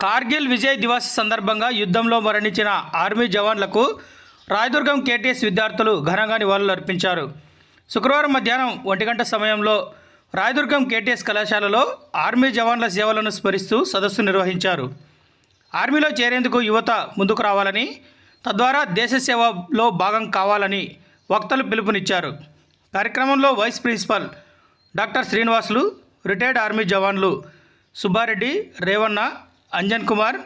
కార్గిల్ విజయ్ దివస్ సందర్భంగా యుద్ధంలో మరణించిన ఆర్మీ జవాన్లకు రాయదుర్గం కేటీఎస్ విద్యార్థులు ఘనంగా నివాళులు అర్పించారు. శుక్రవారం మధ్యాహ్నం ఒంటి గంట సమయంలో రాయదుర్గం కేటీఎస్ కళాశాలలో ఆర్మీ జవాన్ల సేవలను స్మరిస్తూ సదస్సు నిర్వహించారు. ఆర్మీలో చేరేందుకు యువత ముందుకు రావాలని తద్వారా దేశ సేవలో భాగం కావాలని వక్తలు పిలుపునిచ్చారు. కార్యక్రమంలో vice principal doctor Srinivasulu retired army జవాన్లు సుబ్బారెడ్డి రేవన్న అంజన్ కుమార్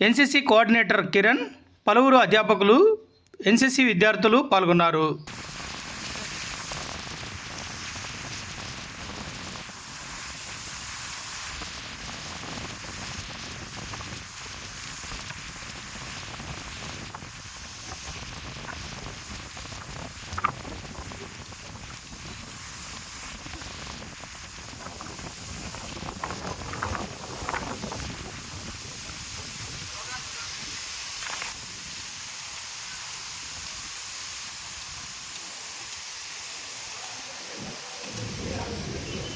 ఎన్సీసీ కోఆర్డినేటర్ కిరణ్ పలువురు అధ్యాపకులు ఎన్సీసీ విద్యార్థులు పాల్గొన్నారు.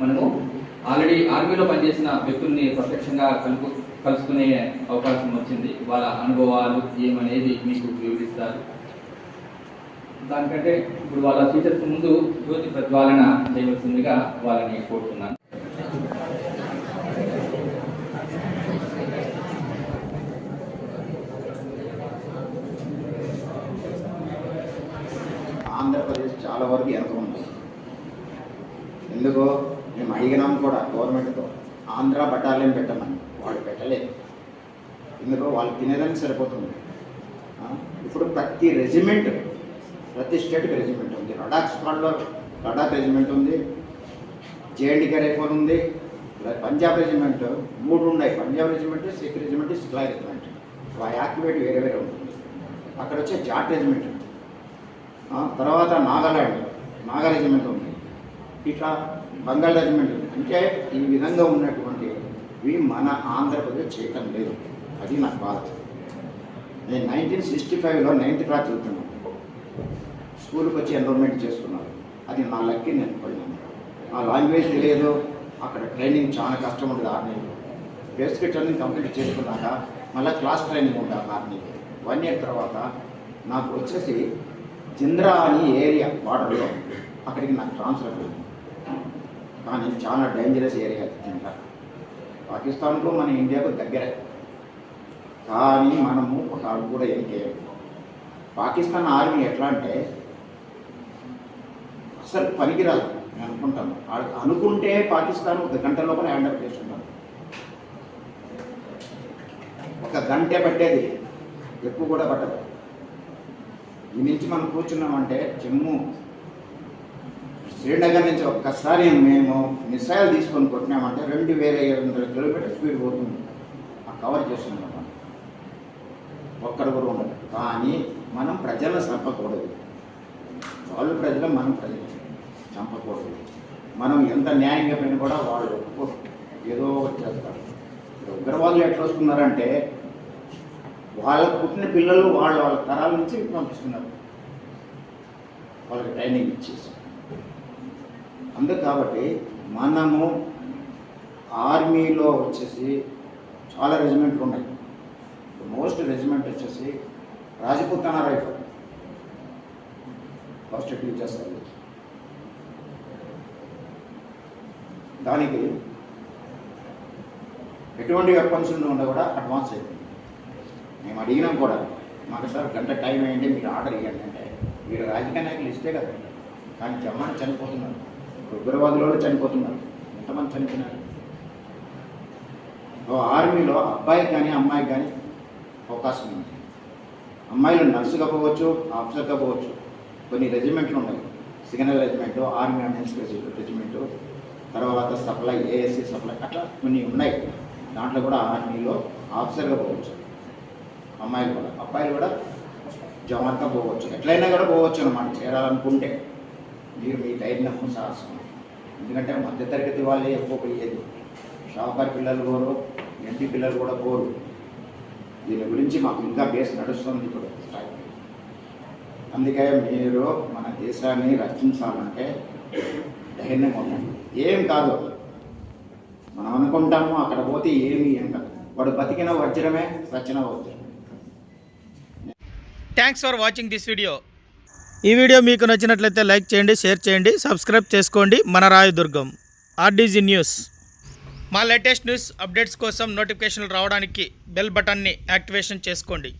మనము ఆల్రెడీ ఆర్మీలో పనిచేసిన వ్యక్తుల్ని ప్రత్యక్షంగా కలుపు కలుసుకునే అవకాశం వచ్చింది. వాళ్ళ అనుభవాలు ఏమనేది మీకు వివరిస్తారు. దానికంటే ఇప్పుడు వాళ్ళ టీచర్స్ ముందు జ్యోతి ప్రజ్వాలన చేయవలసిందిగా వాళ్ళని కోరుతున్నాను. ఆంధ్రప్రదేశ్ చాలా వరకు వెనక ఉంది ఎందుకో మేము అడిగినాం కూడా గవర్నమెంట్తో ఆంధ్ర బటాలియన్ పెట్టమని. వాళ్ళు పెట్టలేదు. ఎందుకో వాళ్ళు తినేదానికి సరిపోతుంది. ఇప్పుడు ప్రతి రెజిమెంట్ ప్రతి స్టేట్కి రెజిమెంట్ ఉంది. లడాక్ స్క్వాడ్లో లడాక్ రెజిమెంట్ ఉంది. జేఎన్డీకే రైఫల్ ఉంది. పంజాబ్ రెజిమెంట్ మూడు ఉన్నాయి. పంజాబ్ రెజిమెంట్ సిక్ రెజిమెంట్ సిక్లా రెజిమెంట్. ఆ యాక్టివేట్ వేరే వేరే ఉంటుంది. అక్కడ వచ్చే జాట్ రెజిమెంట్. తర్వాత నాగాల్యాండ్ నాగా రెజిమెంట్ ఉంది. ఇట్లా బంగాల్ రెజిమెంట్ ఉంది. అంటే ఈ విధంగా ఉన్నటువంటి ఇవి మన ఆంధ్రప్రదేశ్ చేయటం లేదు. అది నాకు బాధ. నేను నైన్టీన్ సిక్స్టీ ఫైవ్లో నైన్త్ క్లాస్ చదువుతున్నాను. స్కూల్కి వచ్చి ఎన్రోల్మెంట్ చేసుకున్నారు అది నా లక్కి నేను పడినాను. ఆ లాంగ్వేజ్ తెలియదు. అక్కడ ట్రైనింగ్ చాలా కష్టం ఉంటుంది ఆరు బేసిక్ ట్రైనింగ్ కంప్లీట్ చేసుకున్నాక మళ్ళీ క్లాస్ ట్రైనింగ్ ఉండాలి ఆర్మీకి వన్ ఇయర్ తర్వాత నాకు వచ్చేసి జింద్రా అని ఏరియా బార్డర్లో అక్కడికి నాకు ట్రాన్స్ఫర్ అయింది కానీ చాలా డేంజరస్ ఏరియా జింద్రా. పాకిస్తాన్కు మన ఇండియాకు దగ్గరే. కానీ మనము ఒక అడుగు కూడా ఎదికేయం పాకిస్తాన్ ఆర్మీ ఎట్లా అంటే అసలు పనికిరాదు. నేను అనుకుంటాను. అనుకుంటే పాకిస్తాన్ ఒక గంట లోపల హ్యాండప్ చేస్తున్నాను ఒక గంటే పట్టేది ఎక్కువ కూడా పట్టదు. ఈ నుంచి మనం కూర్చున్నామంటే జమ్మూ శ్రీనగర్ నుంచి ఒక్కసారి మేము మిసైల్ తీసుకొని కొట్టినామంటే రెండు వేల ఏడు వందల కిలోమీటర్ స్పీడ్ పోతుంది. ఆ కవర్ చేస్తున్నాం మనం. ఒక్కడ కూడా ఉండదు కానీ మనం ప్రజలను చంపకూడదు. వాళ్ళు ప్రజలు మనం ప్రజలు. చంపకూడదు. మనం ఎంత న్యాయంగా పైన కూడా వాళ్ళు ఒప్పుకోరు. ఏదో ఒకటి చేస్తారు. ఉగ్రవాదులు ఎట్లా వస్తున్నారంటే వాళ్ళకు పుట్టిన పిల్లలు వాళ్ళ వాళ్ళ తరాల నుంచి పంపిస్తున్నారు. వాళ్ళకి ట్రైనింగ్ ఇచ్చేసి. అందుకు కాబట్టి మనము ఆర్మీలో వచ్చేసి చాలా రెజిమెంట్లు ఉన్నాయి. మోస్ట్ రెజిమెంట్ వచ్చేసి రాజపుతానా రైఫల్. ఫస్ట్ టీచర్స్ అది దానికి ఎటువంటి వెపన్స్ ఉండకుండా కూడా అడ్వాన్స్ అయిపోయింది. మేము అడిగినాం కూడా మాకు సార్ గంట టైం అయ్యింది మీరు ఆర్డర్ ఇవ్వండి. అంటే మీరు రాజకీయ నాయకులు ఇస్తే కదా. కానీ జమాన్ చనిపోతున్నారు. ఉగ్రవాదులు చనిపోతున్నారు. ఎంతమంది చనిపోయినారు? ఓ ఆర్మీలో అబ్బాయికి కానీ అమ్మాయికి కానీ అవకాశం ఉంది. అమ్మాయిలు నర్సుగా పోవచ్చు ఆఫీసర్గా పోవచ్చు. కొన్ని రెజిమెంట్లు ఉన్నాయి. Signal regiment army and regiment తర్వాత సప్లై ఏఎస్సీ సప్లై అట్లా కొన్ని ఉన్నాయి. దాంట్లో కూడా ఆర్మీలో ఆఫీసర్గా పోవచ్చు. అమ్మాయిలు కూడా. అబ్బాయిలు కూడా జవాన్గా పోవచ్చు. ఎట్లయినా కూడా పోవచ్చు అనమాట చేరాలనుకుంటే మీరు మీ ధైర్యం సాహసం. ఎందుకంటే మధ్యతరగతి వాళ్ళే ఎక్కువ పోయేది. షావుకార్ పిల్లలు పోరు ఎంపీ పిల్లలు కూడా పోరు. దీని గురించి మాకు ఇంకా బేస్ నడుస్తుంది ఇప్పుడు అందుకే మీరు మన దేశాన్ని రక్షించాలంటే ధైర్యంగా ఉండండి ఏం కాదు. మనం అనుకుంటాము అక్కడ పోతే ఏమి ఏం కాదు. వాడు బతికిన వజ్రమే సచిన వజ్రం. Thanks for watching this video ఈ వీడియో మీకు నచ్చినట్లయితే లైక్ చేయండి షేర్ చేయండి సబ్స్క్రైబ్ చేసుకోండి. మన రాయదుర్గం ఆర్డీజీ న్యూస్. మా లేటెస్ట్ న్యూస్ అప్డేట్స్ కోసం నోటిఫికేషన్లు రావడానికి బెల్ బటన్ని యాక్టివేషన్ చేసుకోండి.